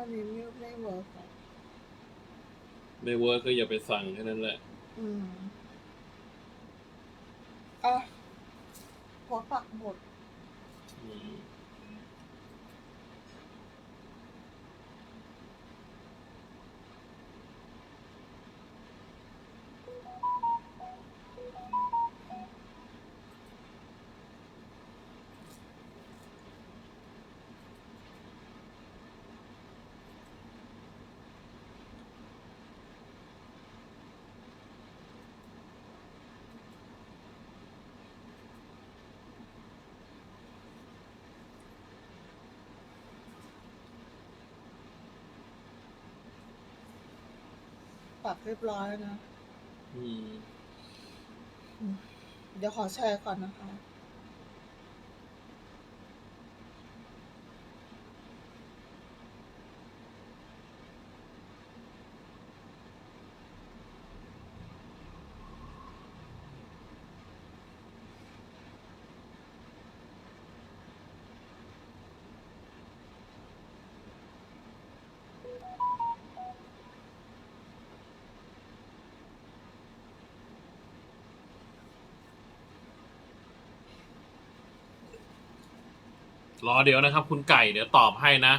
อนี้ไม่ไม่เวิร์กอะไม่เวิร์กก็อย่าไปสั่งแค่นั้นแหละ อืมอะหัวปักหมด อืม ปักเรียบร้อยแล้วนะ อืม เดี๋ยวขอแชร์ก่อนนะคะ รอเดี๋ยวนะครับ คุณไก่เดี๋ยวตอบให้นะ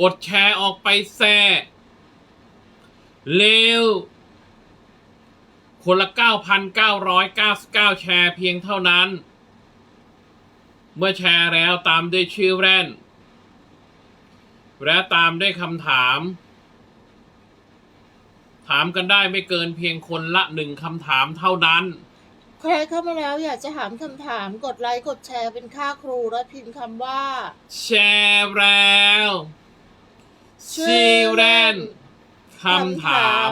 กดแชร์ออกไปแซ่เร็ว คนละ 9,999 แชร์เพียงเท่านั้น เมื่อแชร์แล้วตามด้วยชื่อแรนและตามด้วยคำถาม ถามกันได้ไม่เกินเพียงคนละหนึ่งคำถามเท่านั้น ใครเข้ามาแล้วอยากจะถามคำถามกดไลค์กดแชร์เป็นค่าครูและพิมพ์คำว่า แชร์แล้วชื่อแรนคำถาม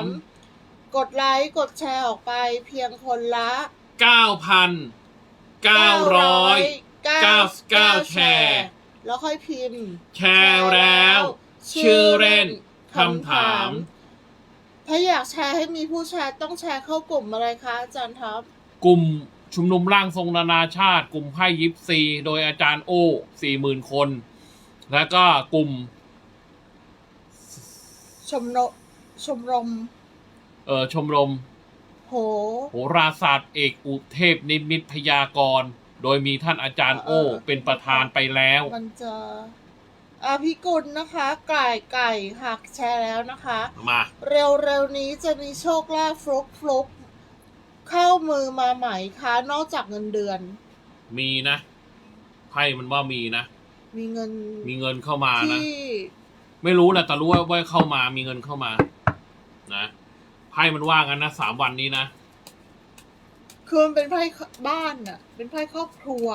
กดไลค์กดแชร์ออกไปเพียงคนละ 9,999แชร์ แล้วค่อยพิมพ์ แชร์แล้ว ชื่อเล่นคำถาม ถ้าอยากแชร์ให้มีผู้แชร์ต้องแชร์เข้ากลุ่มอะไรคะอาจารย์ท็อปกลุ่มชุมนุมร่างทรงนานาชาติ กลุ่มไพ่ยิปซี โดยอาจารย์โอ้สี่หมื่นคน แล้วก็กลุ่ม ชมรมชมรม เอ่อชมรมโหโหราศาสตร์เอกอุเทพนิมิตพยากรณ์ โดยมีท่านอาจารย์โอ้เออเป็นประธานไปแล้ว มันจะอาพิกุลนะคะไก่ไก่หักแชร์แล้วนะคะ มา เร็วๆนี้จะมีโชคลาภฟลุกฟลุกเข้ามือมาใหม่คะนอกจากเงินเดือน มีมีนะไพ่มันว่ามีนะ มีเงินมีเงินเข้ามานะ ที่ไม่รู้แหละแต่รู้ว่าว่าเข้ามามีเงินเข้ามา นะไพ่มันว่างั้นนะสามวันนี้นะ คือมันเป็นไพ่บ้านอะเป็นไพ่ครอบครัว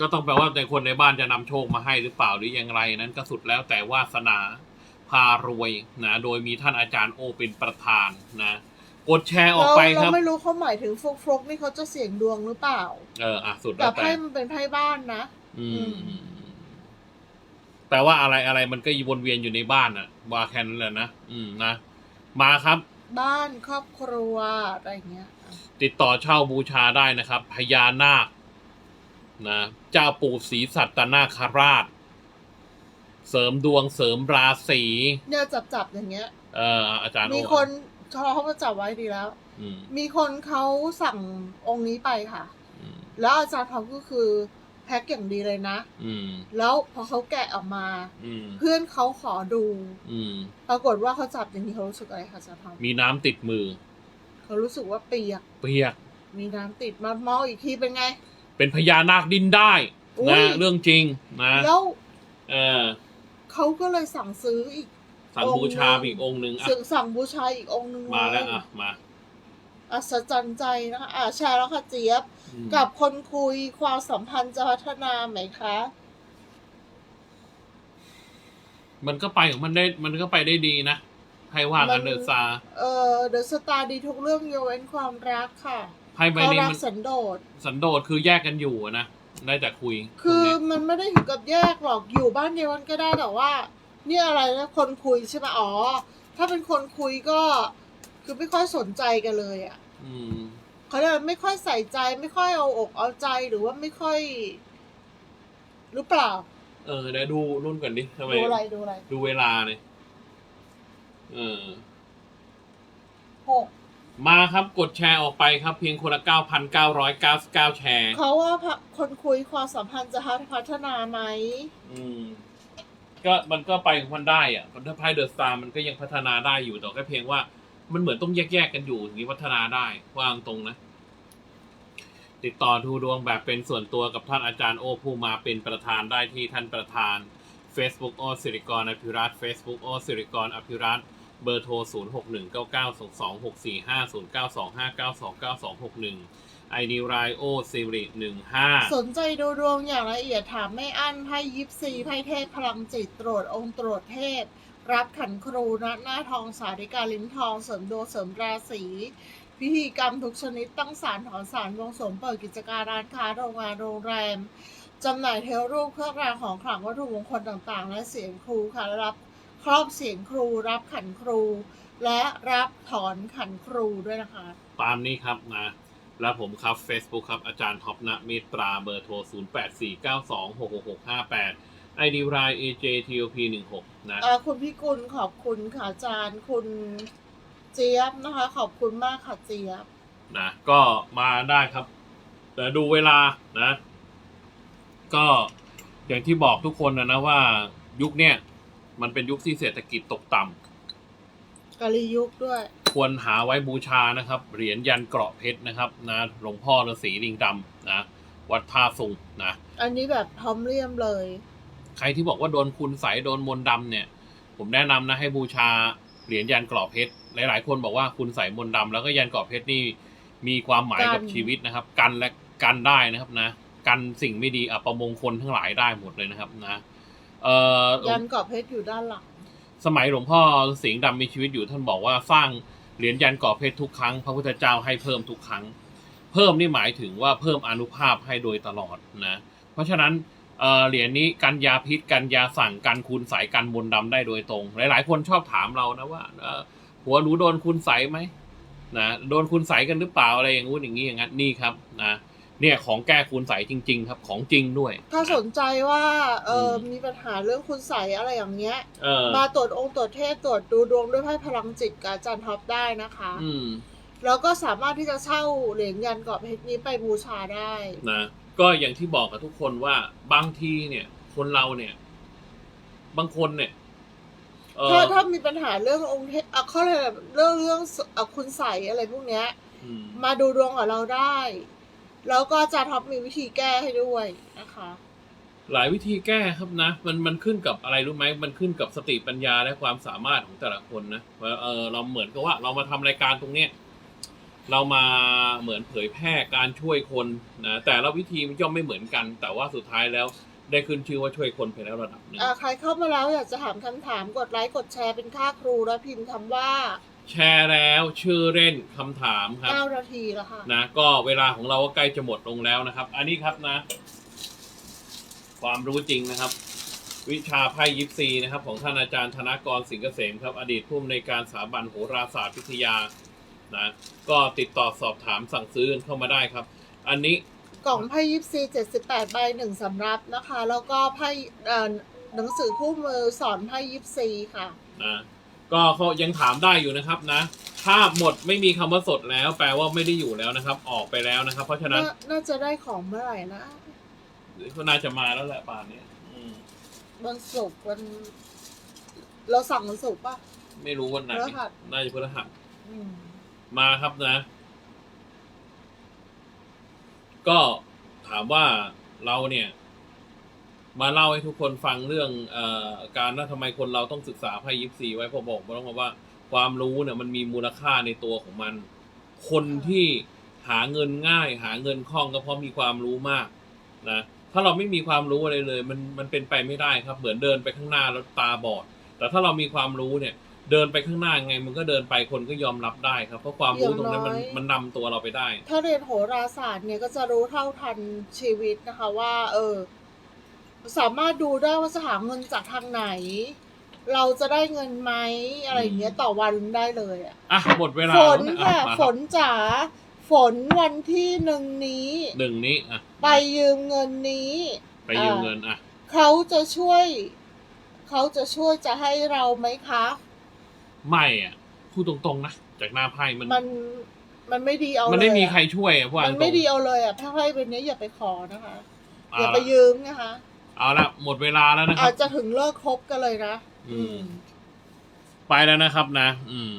ก็ต้องแปลว่าในคนในบ้านจะนำโชคมาให้หรือเปล่าหรืออย่างไรนั้นก็สุดแล้วแต่วาสนาพารวยนะโดยมีท่านอาจารย์โอเป็นประธานนะกดแชร์ออกเราไปคเรารับ ไม่รู้เขาหมายถึงฟลุกฟลุกนี่เขาจะเสี่ยงดวงหรือเปล่า เอออะสุดแล้แต่วแต่ ไพ่มันเป็นไพ่บ้านนะ อือืมมแปลว่าอะไรอะไรมันก็วนเวียนอยู่ในบ้านอะว่าแค่นั้นแหละนะ อืมนะ มาครับ บ้านครอบครัวอะไรอย่างเงี้ย ติดต่อเช่าบูชาได้นะครับพญานาคนะเจ้าปู่ศรีสัตนาคราช เสริมดวงเสริมราศีเนี่ยจับจับๆอย่างเงี้ย เอออาจารย์มีโอ้คนเขามาจับไว้ดีแล้วอืมมีคนเขาสั่งองค์นี้ไปค่ะอืมแล้วอาจารย์เขาก็คือ แพ็คอย่างดีเลยนะ อืม แล้วพอเขาแกะออกมา อืม เพื่อนเขาขอดู อืม ปรากฏว่าเขาจับอย่างนี้เขารู้สึกอะไรคะอาจารย์ทอมมีน้ำติดมือ เขารู้สึกว่าเปียก เปียก มีน้ำติดมามองอีกทีเป็นไง เป็นพญานาคดิ้นได้อุ๊ยนะเรื่องจริงนะแล้วเออเขาก็เลยสั่งซื้ออีก สั่งองค์บูชาหนึ่งอีกองค์หนึ่งอะ สั่งสั่งบูชาอีกองค์หนึ่งมาแล้วเยอะมา อัศจรรย์ใจนะคะอ่าแชร์แล้วค่ะเจี๊ยบอืมกับคนคุยความสัมพันธ์จะพัฒนาไหมคะ มันก็ไปของมันได้ มันก็ไปได้ดีนะให้ว่ากันเดอซาเออเดอะสตาร์ดีทุกเรื่องยกเว้นความรักค่ะไพ่ใบเขานี้รักมันสันโดษสันโดษคือแยกกันอยู่อะนะได้แต่คุย คือตรงเนี้ยมันไม่ได้ถึงกับแยกหรอกอยู่บ้านเดียวกันก็ได้แต่ว่า เนี่ยอะไรนะคนคุยใช่ไหมอ๋อ ถ้าเป็นคนคุยก็ คือไม่ค่อยสนใจกันเลยอะ่ะอืม เขาเรียกว่าไม่ค่อยใส่ใจ ไม่ค่อยเอาอกเอาใจหรือว่าไม่ค่อย หรือเปล่า เออเดี๋ยวดูรุ่นก่อนดิทำไม ดูอะไรดูอะไรดูเวลาเนี่ยเออ หกมาครับกดแชร์ออกไปครับ เพียงคนละ9,999 แชร์ เขาว่าพะคนคุยความสัมพันธ์จะพัฒนาไหมอืม ก็มันก็ไปของมันได้อะถ้าไพ่เดอะสตาร์มันก็ยังพัฒนาได้อยู่แต่แค่เพียงว่า มันเหมือนต้องแยกๆกันอยู่ถึงจะพัฒนาได้ว่าตรงนะ ติดต่อดูดวงแบบเป็นส่วนตัวกับท่านอาจารย์โอผู้มาเป็นประธานได้ที่ท่านประธาน Facebook โอสิริกรอภิรัต Facebook โอสิริกรอภิรัตเบอร์โทร 0 6 1 9 9 2 2 6 4 5 0 9 2 5 9 2 9 2 6 1 ID รายโอสิริ15สนใจดูดวงอย่างละเอียดถามไม่อั้นไพ่ยิปซีไพ่เทพพลังจิตตรวจองค์ตรวจเทพ รับขันครูนัดหน้าทองสาริกาลิ้นทองเสริมดวงเสริมราศีพิธีกรรมทุกชนิดตั้งศาลถอนศาลวงสวงเปิดกิจการร้านค้าโรงงานโรงแรมจำหน่ายเทวรูปเครื่องรางของขลังวัตถุมงคลต่างๆ และเสียงครูค่ะรับครอบเสียงครู รับขันครู และรับถอนขันครูด้วยนะคะ ตามนี้ครับนะแล้วผมครับ Facebook ครับอาจารย์ท็อปนะมตตราเบอร์โทร 0849266658 8 4 9 2 6 6 6 5 8 ID ราย AJTOP 1 6นะเอ่อคุณพี่กุลขอบคุณค่ะอาจารย์ คุณเจี๊ยบนะคะ ขอบคุณมากค่ะเจี๊ยบ นะก็มาได้ครับ แต่ดูเวลานะ ก็อย่างที่บอกทุกคนนะนะว่ายุคเนี้ยมันเป็นยุคที่เศรษฐกิจตกต่ำกาลียุคด้วย ควรหาไว้บูชานะครับ เหรียญยันเกราะเพชรนะครับนะหลวงพ่อฤาษีลิงดำนะวัดท่าสุงนะ อันนี้แบบพร้อมเลี่ยมเลย ใครที่บอกว่าโดนคุณใสยโดนมนต์ดำเนี่ย ผมแนะนำนะให้บูชาเหรียญยันเกราะเพชรหลาย ๆ คนบอกว่าคุณใสยมนต์ดำแล้วก็ยันเกราะเพชรนี่มีความหมายกับกันชีวิตนะครับ กันและกันได้นะครับนะ กันสิ่งไม่ดีอัปมงคลทั้งหลายได้หมดเลยนะครับนะเอ่อยันกรอบเพชรอยู่ด้านหลังสมัยหลวงพ่อสิงห์ดำมีชีวิตอยู่ท่านบอกว่าสร้างเหรียญยันเกราะเพชรทุกครั้ง พระพุทธเจ้าให้เพิ่มทุกครั้ง เพิ่มนี่หมายถึงว่าเพิ่มอานุภาพให้โดยตลอดนะ เพราะฉะนั้น เอ่อเหรียญนี้กันยาพิษกันยาสั่งกันคุณใสกันมนต์ดำได้โดยตรง หลาย ๆ คนชอบถามเรานะว่าเอ่อหัวหนูโดนคุณใสไหมนะโดนคุณใสกันหรือเปล่าอะไรอย่างงู้นอย่างนี้อย่างนั้นนี่ครับนะเนี่ยของแก้คุณใสจริง ๆ ครับ ของจริงด้วย ถ้าสนใจว่าเอออมมีปัญหาเรื่องคุณใสยอะไรอย่างเงี้ยเออมาตรวจองค์ตรวจเทพตรวจดูดวงด้วยไพ่พลังจิตกับอาจารย์ท็อปได้นะคะ อืม แล้วก็สามารถที่จะเช่าเหรียญยันกรอบเพชรนี้ไปบูชาได้นะก็อย่างที่บอกกับทุกคนว่าบางทีเนี่ย คนเราเนี่ย บางคนเนี่ยเออถ้าถ้ามีปัญหาเรื่ององค์เทพอะเขาเลยกเรื่องเรื่องอะคุณใสยอะไรพวกเนี้ยอืมมาดูดวงกับเราได้ แล้วก็อาจารย์ท็อปมีวิธีแก้ให้ด้วยนะคะ หลายวิธีแก้ครับนะ มันมันขึ้นกับอะไรรู้ไหมมันขึ้นกับสติปัญญาและความสามารถของแต่ละคนนะว่าเออเราเหมือนกับว่า เรามาทำรายการตรงเนี้ย เรามาเหมือนเผยแพร่การช่วยคนนะแต่ละวิธีมันย่อมไม่เหมือนกัน แต่ว่าสุดท้ายแล้วได้ขึ้นชื่อว่าช่วยคนไปแล้วระดับหนึ่งอ่าใครเข้ามาแล้วอยากจะถามคำถามกดไลค์กดแชร์เป็นค่าครูแล้วพิมพ์คำว่า แชร์แล้วชื่อเล่นคำถามครับ9นาทีแล้วค่ะนะก็เวลาของเราก็ใกล้จะหมดลงแล้วนะครับ อันนี้ครับนะ ความรู้จริงนะครับ วิชาไพ่ยิปซีนะครับ ของท่านอาจารย์ธนากรสิงห์เกษมครับ อดีตผู้อำนวยการสถาบันโหราศาสตร์วิทยา นะ ก็ติดต่อสอบถามสั่งซื้อกันเข้ามาได้ครับ อันนี้กล่องไพ่ยิปซี78ใบหนึ่งสำรับนะคะ แล้วก็ไพ่เอ่อหนังสือคู่มือสอนไพ่ยิปซีค่ะ นะก็เขายังถามได้อยู่นะครับนะ ถ้าหมดไม่มีคำว่าสดแล้ว แปลว่าไม่ได้อยู่แล้วนะครับ ออกไปแล้วนะครับ เพราะฉะนั้น นาน่าจะได้ของเมื่อไหร่นะก็น่าจะมาแล้วแหละป่านนี้อืมวันศุกร์วันเราสั่งวันศุกร์ป่ะ ไม่รู้วันไหนพฤหัส น่าจะพฤหัสอืม มาครับนะ ก็ถามว่าเราเนี่ย มาเล่าให้ทุกคนฟังเรื่องออการว่าทำไมคนเราต้องศึกษาไพ่ยิปซีไว้พอบอกมาต้องบอกว่าความรู้เนี่ยมันมีมูลค่าในตัวของมัน คนที่หาเงินง่าย หาเงินคล่องก็เพราะมีความรู้มากนะถ้าเราไม่มีความรู้อะไรเลย มันมันเป็นไปไม่ได้ครับ เหมือนเดินไปข้างหน้าแล้วตาบอด แต่ถ้าเรามีความรู้เนี่ย เดินไปข้างหน้าไงมันก็เดินไปคนก็ยอมรับได้ครับ เพราะความรู้ตรงนั้นมันมันนำตัวเราไปได้ ถ้าเรียนโหราศาสตร์เนี่ยก็จะรู้เท่าทันชีวิตนะคะ ว่า เออ สามารถดูได้ว่าจะหาเงินจากทางไหน เราจะได้เงินไหมอะไรอย่างเงี้ยต่อวันได้เลยอะอะหมดเวลาฝแล้วนนะค่ะอะมาฝนจ๋าฝนวันที่หนึ่งนี้หนึ่งนี้อะไปยืมเงินนี้ ไปยืมเงินอะเขาจะช่วย เขาจะช่วยจะให้เราไหมคะ ไม่อะพูดตรงๆนะจากหน้าไพ่มัน มันมันไม่ดีเอามันไม่เลยมีอะใครช่วยอะพูดมันตรไม่งดีเอาเลยอะถ้าให้เป็นนี้อย่าไปขอนะคะๆอย่าเอาไปละยืมนะคะ เอาละหมดเวลาแล้วนะคอารัจบจะถึงเลิกคบกันเลยนะ อืม ไปแล้วนะครับนะ อืม